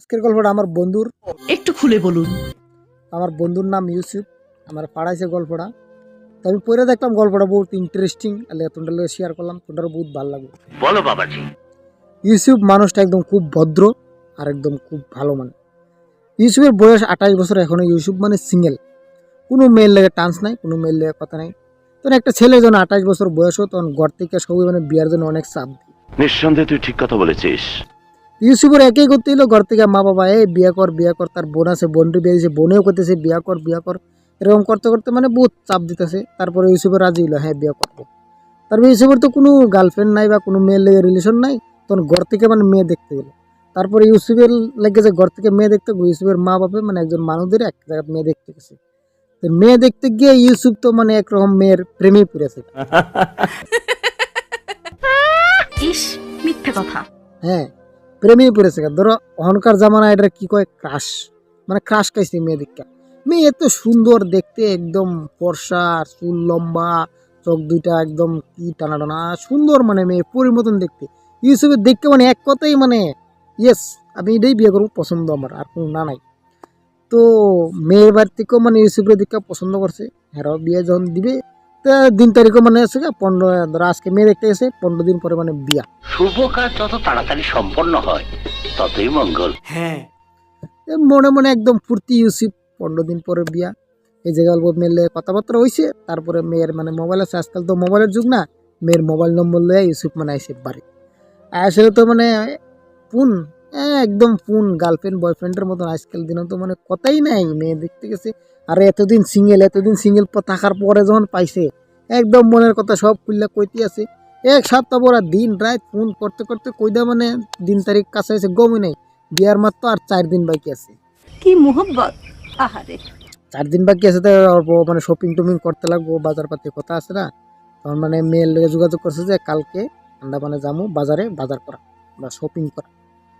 আজকের গল্পটা আমার বন্ধুর। একটু খুলে বলুন। আমার বন্ধুর নাম ইউসুফ আমার পাড়াইছে গল্পটা। তো আমি পড়ে দেখলাম গল্পটা বহুত ইন্টারেস্টিং আলে তোমরা লোক শেয়ার করলাম তোমরা বহুত ভালো লাগবে। বলো বাবাজি। ইউসুফ মানুষটা একদম খুব ভদ্র আর একদম খুব ভালো মানে। ইউসুফের বয়স আঠাশ বছর এখনও ইউসুফ মানে সিঙ্গেল কোনো মেয়ের লেগে টান্স নাই কোনো মেয়ের লেগে কথা নাই। তখন একটা ছেলে যখন আঠাশ বছর বয়স হতো তখন ঘর থেকে সবাই মানে বিয়ার জন্য অনেক চাপ নিঃসন্দেহে তুই ঠিক কথা বলেছিস। ইউসুফের একই করতে হলো ঘর থেকে মা বাবা এই বিয়া কর বিয়া কর তার বোন আছে বোনটি বেরিয়েছে বোনেও করতেছে বিয়া কর বিয়া কর। এরকম করতে করতে মানে বহুত চাপ দিতেছে। তারপরে ইউসুফের রাজি হলো হ্যাঁ বিয়া করব। তারপরে ইউসুফের তো কোনো গার্লফ্রেন্ড নাই বা কোনো মেয়ের লেগে রিলেশন নাই তখন ঘর থেকে মানে মেয়ে দেখতে গেলো। তারপরে ইউসুফের লেগে যে ঘর থেকে মেয়ে দেখতে গেলো, ইউসুফের মা বাবা মানে একজন মানুষদের এক জায়গায় মেয়ে দেখতে গেছে। তো মেয়ে দেখতে গিয়ে ইউসুফ তো মানে একরকম মেয়ের প্রেমে পড়েছে। ইস মিথ্যে কথা। হ্যাঁ। প্রেমেই পড়েছে ধরো, অহংকার জামানা এটা কি কয়? ক্রাশ মানে ক্রাশ খাইছে মেয়ে দীক্ষা মেয়ে এত সুন্দর দেখতে, একদম ফর্সা, চুল লম্বা, চোখ দুইটা একদম কি টানা টানা সুন্দর মানে মেয়ে পরির মতন দেখতে। ইউসুফের দেখতে মানে এক কথাই মানে ইয়েস আমি এটাই বিয়ে করব, পছন্দ আমার, আর কোনো না নাই। তো মেয়ের বাড়ি থেকেও মানে ইউসুফের দিকটা পছন্দ করছে। হ্যাঁ বিয়ে যখন দিবে তা দিন তারিখও মানে আছে গা, পনেরো ধরো আজকে মেয়ে দেখতে গেছে পনেরো দিন পরে মানে বিয়া। শুভ কাজ যত তাড়াতাড়ি সম্পন্ন হয় ততই মঙ্গল। এ মনে মনে একদম ফুর্তি ইউসুফ পনেরো দিন পরে বিয়া। এই জায়গায় অল্প মেলে কথাবার্তা হয়েছে তারপরে মেয়ের মানে মোবাইল আছে আজকাল তো মোবাইলের যুগ না মেয়ের মোবাইল নম্বর লয়ে ইউসুফ মানে আইসে বাড়ি। আসলে তো মানে ফোন একদম ফোন গার্লফ্রেন্ড বয়ফ্রেন্ডের মতন আজকাল দিনে তো মানে কথাই নাই মেয়ে দেখতে গেছে। আর এতদিন সিঙ্গেল এতদিন সিঙ্গেল থাকার পরে যখন পাইছে একদম মনের কথা সব খুললে কইতে আছে। এক সপ্তাহ পর দিন রাত ফোন করতে করতে কইদা মানে দিন তারিখ কাছে এসে গমই নাই। বিয়ার মাত্র আর চার দিন বাকি আছে। কি মোহব্বত? আহারে। চার দিন বাকি আছে তো মানে শপিং টপিং করতে লাগবো বাজার পাতি কথা আছে না? তখন মানে মেয়ের লগে যোগাযোগ করছে যে কালকে আমরা মানে যাব বাজারে বাজার করা বা শপিং করা।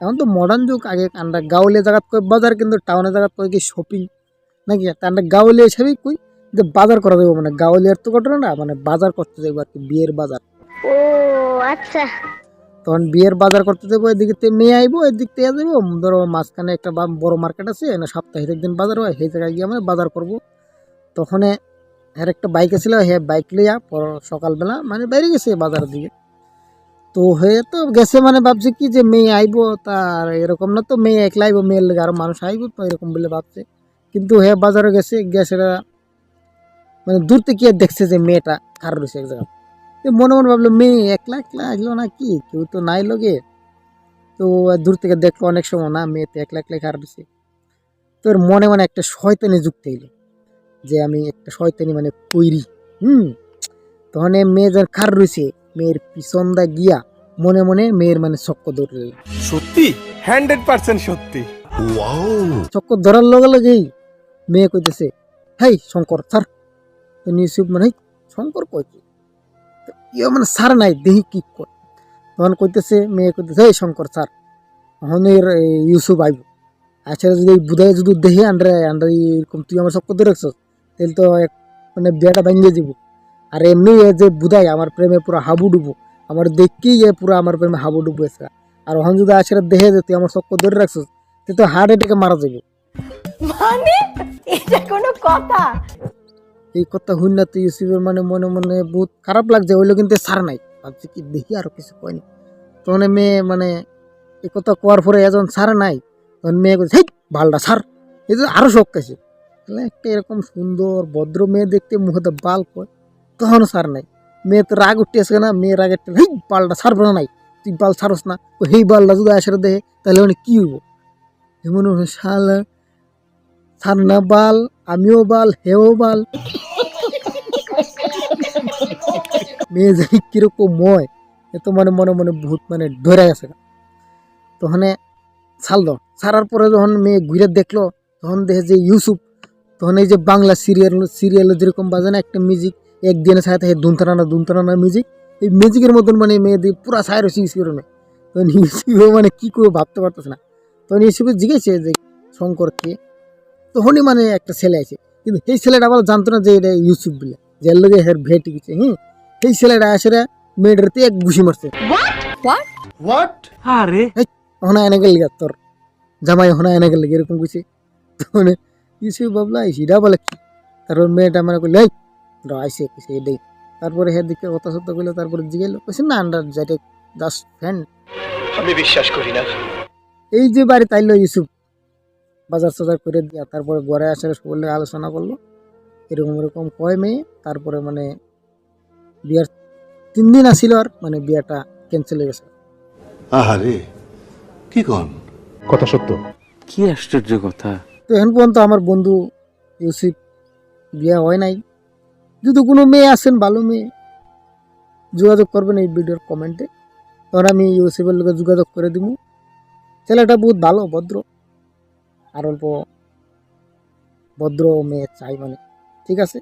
এখন তো মডার্ন যুগ আগে আমরা গাঁৱলীয়া জায়গাত কই বাজার কিন্তু টাউনের জায়গাত কই কি শপিং নাকি আমরা গাঁৱলীয়া হিসাবেই কই যে বাজার করা যাব মানে। গাঁৱলীয়ার তো ঘটনা না মানে বাজার করতে যাব আর কি বিয়ের বাজার ও আচ্ছা। তখন বিয়ের বাজার করতে যাব এদিকে তে মেয়ে আইবো এদিক থেকে যাব। ধরো মাঝখানে একটা বড় মার্কেট আছে না সপ্তাহে একদিন বাজার হয় সেই জায়গায় গিয়ে আমরা বাজার করব তখন এর একটা বাইক ছিল হ্যাঁ বাইক লইয়া পর সকালবেলা মানে বাইরে গেছে বাজারের দিকে। তো হয়ে তো গেছে মানে ভাবছে কি যে মেয়ে আইবো, তার এরকম না তো মেয়ে একলা আইবো মেয়ের লেগে আরও মানুষ আইবো, তো এরকম বলে ভাবছে। কিন্তু হে বাজারে গেছে গেছে মানে দূর থেকে দেখছে যে মেয়েটা খার রয়েছে এক জায়গায়। মনে মনে ভাবলো, মেয়ে একলা একলা আসলো না কি কেউ তো নাই লোকে তো দূর থেকে দেখল অনেক সময়, না, মেয়ে তো একলা একলা খার রয়েছে। তোর মনে মনে একটা শয়তানি যুক্ত এলো, যে আমি একটা শয়তানি মানে কইরি, হুম? তখন মেয়ে যখন খার রয়েছে মেয়ের পিছন দা গিয়া মনে মনে মেয়ের মানে চক্ক ধরে সত্যি? হান্ড্রেড পার্সেন্ট সত্যি। চক্কর ধরার লগে লগেই মেয়ে কইতেছে হেই শঙ্কর স্যার তো ইউসুফ মানে শঙ্কর কই কি ইয়ে মানে স্যার নাই দেহি কি কর তখন কইতেছে মেয়ে কইতেছে হেই শঙ্কর স্যার তখন এর ইউসুফ আইব। আচ্ছা যদি এই বুধাই যদি দেহে আন্ডারে আন্ডারে এরকম তুই আমার চক্কর ধরে রাখছস তাহলে তো এক মানে বিয়াটা ভাঙিয়ে যাব আর এমনি এ যে বুধাই আমার প্রেমে পুরো হাবু ডুবো। আমার দেখকেই এ পুরো আমার প্রেমে হাবু ডুবো এসে আর ওখান যদি আসে দেহে যে তুই আমার চক্কর ধরে রাখছস তুই তো হার্ট অ্যাটাকে মারা যাবে। মানে? এটা কোনো কথা? এই কথা হইন না তো ইউসুফের মানে মনে মনে বহুত খারাপ লাগছে হইল কিন্তু সার নাই। ভাবছি কি দেখি আরও কিছু কয়নি তখন মেয়ে মানে এই কথা কোয়ার পরে এজন সার নাই তখন মেয়ে কইছে হেই বালটা সার। এই যে আরও শখ তাহলে একটা এরকম সুন্দর ভদ্র মেয়ে দেখতে মুখে বাল কয়। তখন সার নাই। মেয়ে তো রাগ উঠতেছে না মেয়ের রাগে হেই, বালটা সার না নাই, তুই বাল সারস না। ও হেই, বালটা যদি আসলে দেখে তাহলে মানে কি হইব? এমন শাল সার না বাল, আমিও বাল, হেও বাল। মেয়ে যাই কীরকম ময় এ মানে মনে মনে বহুত মানে ধরে গেছে। তখন ছাড়ল। ছাড়ার পরে যখন মেয়ে ঘুরে দেখল, তখন দেখে যে ইউসুফ, তখন এই যে বাংলা সিরিয়াল সিরিয়ালে যেরকম বাজে না একটা মিউজিক একদিনে ছায়া থাকে দুমতারানা দুমতারানা মিউজিক এই মিউজিকের মতন মানে মেয়ে দিয়ে পুরা ছায় রয়েছে ইউসুফের মেয়ে তখন ইউসুফ মানে কি করে ভাবতে পারতেছে না। তখন ইউসুফে জিজ্ঞেসে যে শঙ্করকে তখনই মানে একটা ছেলে আছে। কিন্তু সেই ছেলেটা আবার জানতো না যে এটা ইউসুফ বলে। যার লগে হের ভেট গেছে হ্যাঁ এই ছেলেটা আসলে মেয়েটাতে এক ঘুষি মারছে। হোয়াট তখন এনে গেল তোর। জামাই হনা এনে গেলে এরকম কিছু তখন কিছু ভাবলা হিরা বলে কি? তারপর মেয়েটা মানে করলে আইসে কিছু এটাই তারপরে হের দিকে কথা সত্য করল তারপরে জিগেলো কইছে না আন্ডার যেটা জাস্ট ফ্রেন্ড আমি বিশ্বাস করি না। এই যে বাড়ি তাইলো ইউসুফ বাজার সাজার করে দিয়া তারপরে ঘরে আসার বললে আলোচনা করল। এরকম এরকম কয় মেয়ে তারপরে মানে বিয়ার তিন দিন আসিল আর মানে বিয়াটা ক্যান্সেল হয়ে গেছে। আহারে কি কন? কথা সত্য। কি আশ্চর্য কথা। তো এখন পর্যন্ত আমার বন্ধু ইউসুফ বিয়া হয় নাই। যদি কোনো মেয়ে আসেন, ভালো মেয়ে, যোগাযোগ করবেন এই ভিডিওর কমেন্টে তখন আমি ইউসুফের লোকে যোগাযোগ করে দিব। ছেলেটা বহুত ভালো, ভদ্র। আর অল্প ভদ্র মেয়ে চাই মানে। ঠিক আছে?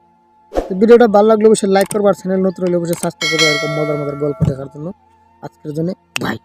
তো ভিডিওটা ভালো লাগলে অবশ্যই লাইক করবার চ্যানেল নতুন হলে অবশ্যই সাবস্ক্রাইব করবে। এরকম মজার মজার গল্প দেখার জন্য। আজকের জন্য বাই